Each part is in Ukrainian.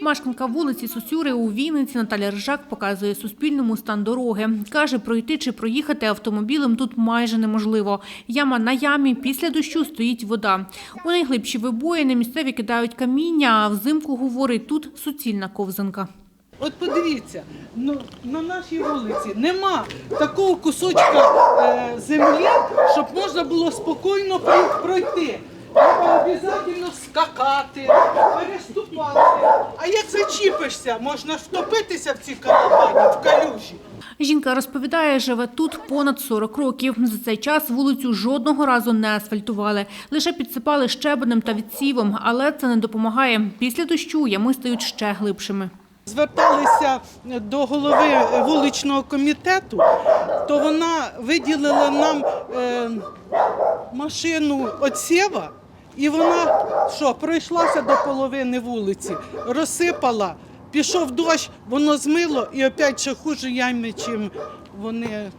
Мешканка вулиці Сосюри у Вінниці Наталя Рижак показує Суспільному стан дороги. Каже, пройти чи проїхати автомобілем тут майже неможливо. Яма на ямі, після дощу стоїть вода. У найглибші вибоїни місцеві кидають каміння, а взимку, говорить, тут суцільна ковзанка. От подивіться, ну, на нашій вулиці нема такого кусочка е, землі, щоб можна було спокійно пройти. Треба обов'язково скакати, переступати. А як зачіпишся, можна втопитися в цій карабані, в калюжі. Жінка розповідає, живе тут понад 40 років. За цей час вулицю жодного разу не асфальтували. Лише підсипали щебенем та відсівом, але це не допомагає. Після дощу ями стають ще глибшими. Зверталися до голови вуличного комітету, то вона виділила нам е, машину отсєва, і вона що, пройшлася до половини вулиці, розсипала, пішов дощ, воно змило і опять ще хуже ями, чим вони.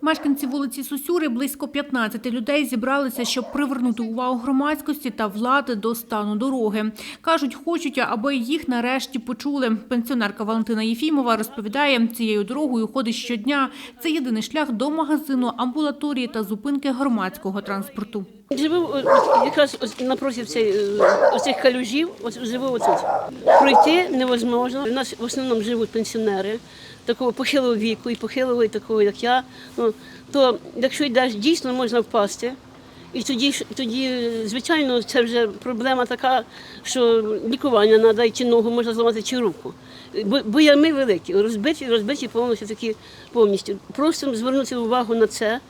Мешканці вулиці Сосюри близько 15 людей зібралися, щоб привернути увагу громадськості та влади до стану дороги. Кажуть, хочуть, аби їх нарешті почули. Пенсіонерка Валентина Єфімова розповідає, цією дорогою ходить щодня. Це єдиний шлях до магазину, амбулаторії та зупинки громадського транспорту. Живу якраз ось напроти цей, оцих калюжів, ось живу отут. Пройти невозможно. У нас в основному живуть пенсіонери такого похилого віку і похилого, і такого, як я. Ну, то якщо йдеш, дійсно можна впасти. І тоді, тоді, звичайно, це вже проблема така, що лікування треба, і чи ногу можна зламати, чи руку. Бо, бо ями великі, розбиті, розбиті повністю такі повністю. Просто звернути увагу на це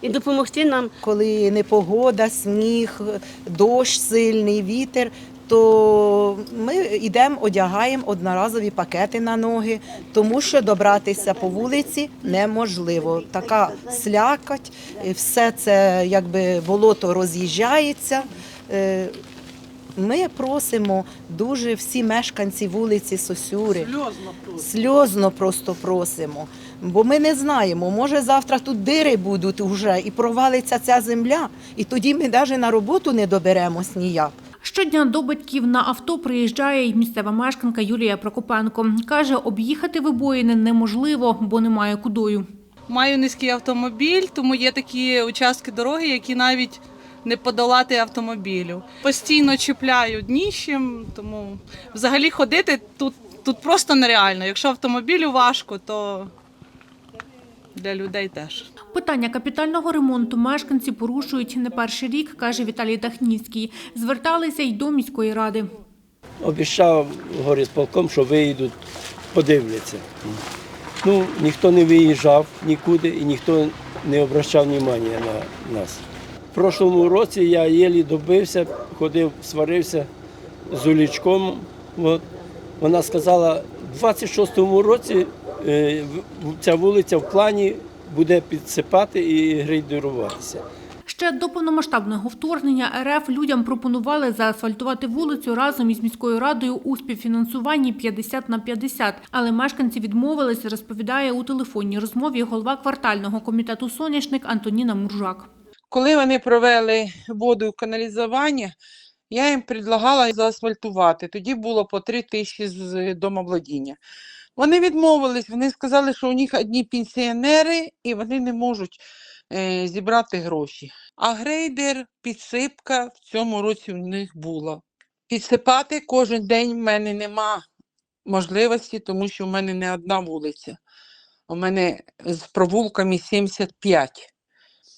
і допомогти нам коли непогода, сніг, дощ сильний, вітер, то ми йдемо, одягаємо одноразові пакети на ноги, тому що добратися по вулиці неможливо. Така слякоть, е, все це якби болото роз'їжджається. Е, Ми просимо дуже всі мешканці вулиці Сосюри. Сльозно просто. Сльозно просто просимо, бо ми не знаємо. Може завтра тут дири будуть уже і провалиться ця земля, і тоді ми навіть на роботу не доберемось ніяк. Щодня до батьків на авто приїжджає й місцева мешканка Юлія Прокопенко. Каже, об'їхати вибоїни неможливо, бо немає кудою. Маю низький автомобіль, тому є такі участки дороги, які навіть не подолати автомобілю. Постійно чіпляю дніщем, тому взагалі ходити тут, тут просто нереально. Якщо автомобілю важко, то для людей теж. Питання капітального ремонту мешканці порушують не перший рік, каже Віталій Дахніцький. Зверталися й до міської ради. обіцяв горисполком, що виїдуть, подивляться. Ну, ніхто не виїжджав нікуди і ніхто не обращав уваги на нас. В прошлому році я єлі добився, ходив, сварився з улічком. От. Вона сказала, в 26-му році е, ця вулиця в плані буде підсипати і грейдеруватися. Ще до повномасштабного вторгнення РФ людям пропонували заасфальтувати вулицю разом із міською радою у співфінансуванні 50 на 50. Але мешканці відмовилися, розповідає у телефонній розмові голова квартального комітету «Соняшник» Антоніна Муржак. Коли вони провели воду в каналізування, я їм предлагала заасфальтувати. Тоді було по 3 тисячі з домовладіння. Вони відмовились, вони сказали, що у них одні пенсіонери і вони не можуть е, зібрати гроші. А грейдер, підсипка в цьому році у них була. Підсипати кожен день в мене нема можливості, тому що в мене не одна вулиця. У мене з провулками 75.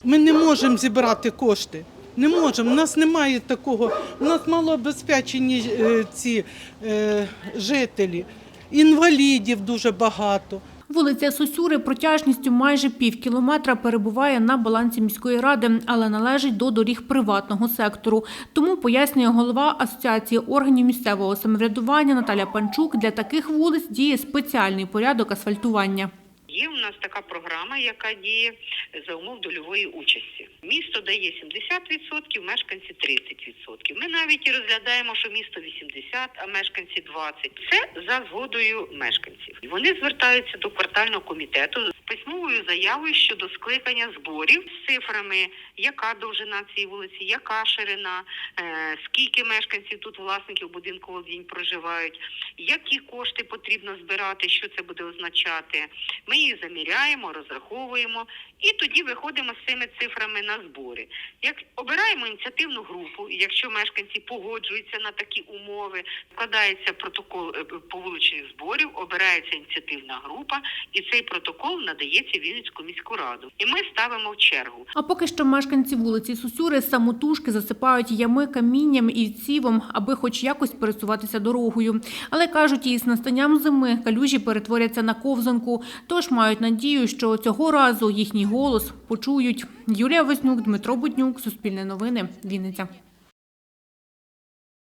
Ми не можемо зібрати кошти. Не можемо. У нас немає такого. У нас малообезпечені е, ці е, жителі, інвалідів дуже багато. Вулиця Сосюри протяжністю майже пів кілометра перебуває на балансі міської ради, але належить до доріг приватного сектору. Тому, пояснює голова Асоціації органів місцевого самоврядування Наталя Панчук, для таких вулиць діє спеціальний порядок асфальтування. Є у нас така програма, яка діє за умов дольової участі. Місто дає 70%, мешканці 30%. Ми навіть і розглядаємо, що місто 80, а мешканці 20. Це за згодою мешканців. Вони звертаються до квартального комітету з письмовою заявою щодо скликання зборів з цифрами, яка довжина цієї вулиці, яка ширина, е, скільки мешканців тут власників будинку володінь проживають, які кошти потрібно збирати, що це буде означати. Ми їх заміряємо, розраховуємо і тоді виходимо з цими цифрами на збори. Як обираємо ініціативну групу, якщо мешканці погоджуються на такі умови, складається протокол е, по вуличних зборів, обирається ініціативна група, і цей протокол надається Вінницьку міську раду. І ми ставимо в чергу. А поки що мешканці вулиці Сусюри самотужки засипають ями камінням і цівом, аби хоч якось пересуватися дорогою. Але кажуть, із настанням зими калюжі перетворяться на ковзанку, тож мають надію, що цього разу їхній голос почують. Юлія Вознюк, Дмитро Буднюк, Суспільне новини, Вінниця.